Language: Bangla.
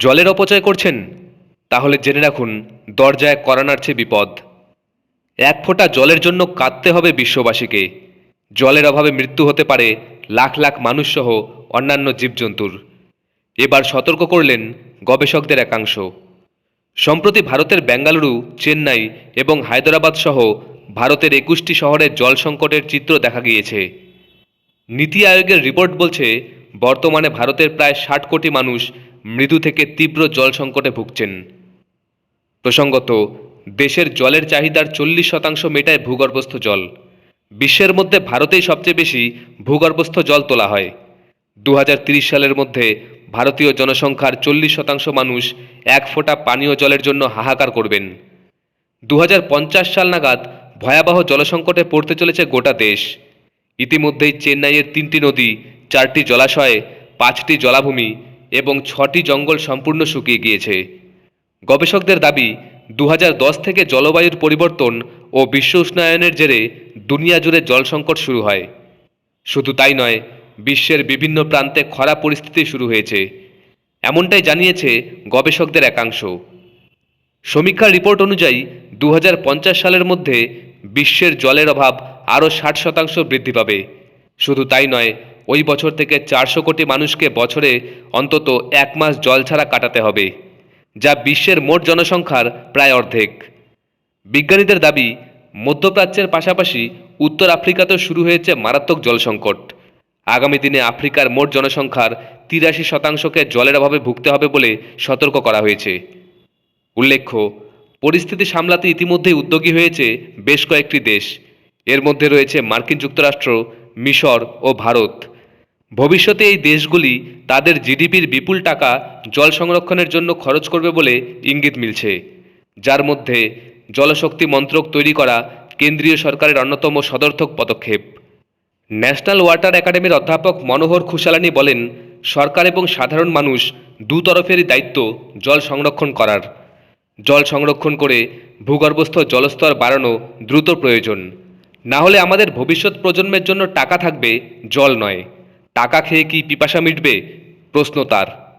জলের অপচয় করছেন? তাহলে জেনে রাখুন, দরজায় করা নাড়ছে বিপদ। এক ফোঁটা জলের জন্য কাঁদতে হবে বিশ্ববাসীকে। জলের অভাবে মৃত্যু হতে পারে লাখ লাখ মানুষসহ অন্যান্য জীবজন্তুর। এবার সতর্ক করলেন গবেষকদের একাংশ। সম্প্রতি ভারতের বেঙ্গালুরু, চেন্নাই এবং হায়দরাবাদ সহ ভারতের একুশটি শহরে জল সংকটের চিত্র দেখা গিয়েছে। নীতি আয়োগের রিপোর্ট বলছে, বর্তমানে ভারতের প্রায় ষাট কোটি মানুষ মৃদু থেকে তীব্র জল সংকটে ভুগছেন। প্রসঙ্গত, দেশের জলের চাহিদার চল্লিশ শতাংশ মেটায় ভূগর্ভস্থ জল। বিশ্বের মধ্যে ভারতেই সবচেয়ে বেশি ভূগর্ভস্থ জল তোলা হয়। দু সালের মধ্যে ভারতীয় জনসংখ্যার চল্লিশ শতাংশ মানুষ এক ফোঁটা পানীয় জলের জন্য হাহাকার করবেন। দু হাজার পঞ্চাশ সাল নাগাদ ভয়াবহ জলসংকটে পড়তে চলেছে গোটা দেশ। ইতিমধ্যেই চেন্নাইয়ের তিনটি নদী, চারটি জলাশয়, পাঁচটি জলাভূমি এবং ছটি জঙ্গল সম্পূর্ণ শুকিয়ে গিয়েছে। গবেষকদের দাবি দু হাজার দশ থেকে জলবায়ুর পরিবর্তন ও বিশ্ব উষ্ণায়নের জেরে দুনিয়া জুড়ে জল সংকট শুরু হয়। শুধু তাই নয়, বিশ্বের বিভিন্ন প্রান্তে খরা পরিস্থিতি শুরু হয়েছে। এমনটাই জানিয়েছে গবেষকদের একাংশ। সমীক্ষার রিপোর্ট অনুযায়ী দু হাজার পঞ্চাশ সালের মধ্যে বিশ্বের জলের অভাব আরও ষাট শতাংশ বৃদ্ধি পাবে। শুধু তাই নয় ওই বছর থেকে চারশো কোটি মানুষকে বছরে অন্তত এক মাস জল ছাড়া কাটাতে হবে, যা বিশ্বের মোট জনসংখ্যার প্রায় অর্ধেক। বিজ্ঞানীদের দাবি, মধ্যপ্রাচ্যের পাশাপাশি উত্তর আফ্রিকাতেও শুরু হয়েছে মারাত্মক জল সংকট। আগামী দিনে আফ্রিকার মোট জনসংখ্যার তিরাশি শতাংশকে জলের অভাবে ভুগতে হবে বলে সতর্ক করা হয়েছে। উল্লেখ্য, পরিস্থিতি সামলাতে ইতিমধ্যেই উদ্যোগী হয়েছে বেশ কয়েকটি দেশ। এর মধ্যে রয়েছে মার্কিন যুক্তরাষ্ট্র, মিশর ও ভারত। ভবিষ্যতে এই দেশগুলি তাদের জিডিপির বিপুল টাকা জল সংরক্ষণের জন্য খরচ করবে বলে ইঙ্গিত মিলছে। যার মধ্যে জলশক্তি মন্ত্রক তৈরি করা কেন্দ্রীয় সরকারের অন্যতম সদর্থক পদক্ষেপ। ন্যাশনাল ওয়াটার একাডেমির অধ্যাপক মনোহর খুশালানি বলেন, সরকার এবং সাধারণ মানুষ দু তরফেরই দায়িত্ব জল সংরক্ষণ করার। জল সংরক্ষণ করে ভূগর্ভস্থ জলস্তর বাড়ানো দ্রুত প্রয়োজন। না হলে আমাদের ভবিষ্যৎ প্রজন্মের জন্য টাকা থাকবে জল নয়। টাকা খেয়ে কি পিপাসা মিটবে? প্রশ্ন তার।